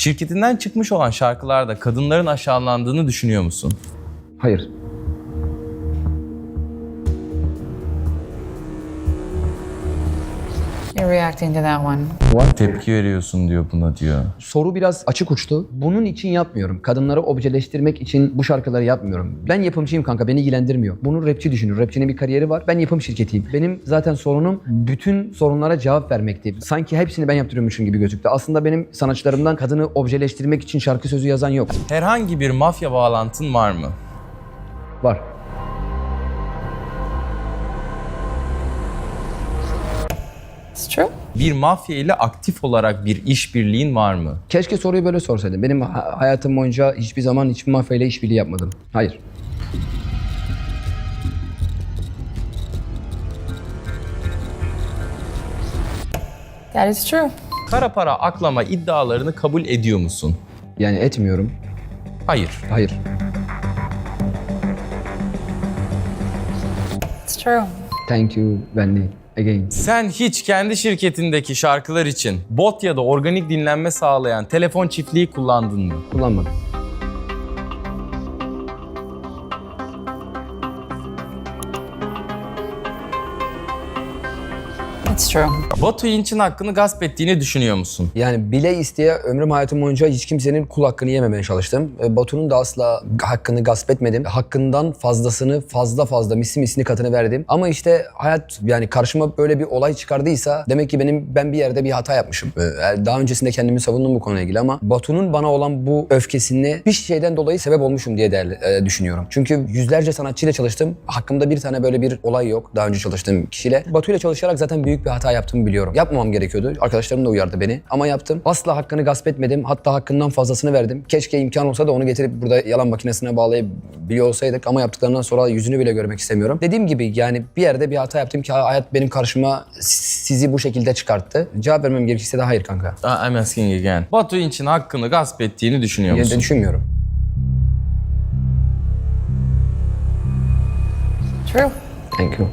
Şirketinden çıkmış olan şarkılarda kadınların aşağılandığını düşünüyor musun? Hayır. You're reacting to that one. Tepki veriyorsun diyor buna diyor. Soru biraz açık uçtu. Bunun için yapmıyorum. Kadınları objeleştirmek için bu şarkıları yapmıyorum. Ben yapımcıyım kanka beni ilgilendirmiyor. Bunu rapçi düşünür. Rapçinin bir kariyeri var. Ben yapım şirketiyim. Benim zaten sorunum bütün sorunlara cevap vermekti. Sanki hepsini ben yaptırıyormuşum gibi gözüktü. Aslında benim sanatçılarımdan kadını objeleştirmek için şarkı sözü yazan yok. Herhangi bir mafya bağlantın var mı? Var. It's true. Bir mafya ile aktif olarak bir işbirliğin var mı? Keşke soruyu böyle sorsaydın. Benim ha- hayatım boyunca hiçbir zaman hiçbir mafyayla işbirliği yapmadım. Hayır. That is true. Kara para aklama iddialarını kabul ediyor musun? Yani etmiyorum. Hayır. Hayır. It's true. Thank you Wendy. Again. Sen hiç kendi şirketindeki şarkılar için bot ya da organik dinlenme sağlayan telefon çiftliği kullandın mı? Kullanmadım. It's true. Batu İnç'in hakkını gasp ettiğini düşünüyor musun? Yani bile isteye ömrüm hayatım boyunca hiç kimsenin kul hakkını yememeye çalıştım. E, Batu'nun da asla hakkını gasp etmedim. Hakkından fazlasını fazla fazla misli mislini katını verdim. Ama işte hayat yani karşıma böyle bir olay çıkardıysa demek ki benim ben bir yerde bir hata yapmışım. E, yani Daha öncesinde kendimi savundum bu konuyla ilgili ama Batu'nun bana olan bu öfkesini bir şeyden dolayı sebep olmuşum diye değerli, e, düşünüyorum. Çünkü yüzlerce sanatçıyla çalıştım. Hakkımda bir tane böyle bir olay yok daha önce çalıştığım kişiyle. Batu'yla çalışarak zaten büyük bir hata yaptığımı biliyorum. Yapmamam gerekiyordu. Arkadaşlarım da uyardı beni. Ama yaptım. Asla hakkını gasp etmedim. Hatta hakkından fazlasını verdim. Keşke imkan olsa da onu getirip burada yalan makinesine bağlayabiliyor olsaydık. Ama yaptıklarından sonra yüzünü bile görmek istemiyorum. Dediğim gibi yani bir yerde bir hata yaptım ki hayat benim karşıma sizi bu şekilde çıkarttı. Cevap vermem gerekirse de hayır kanka. Ah, I'm asking again. Batu İnç'in hakkını gasp ettiğini düşünüyor musun? düşünmüyorum. True. Thank you.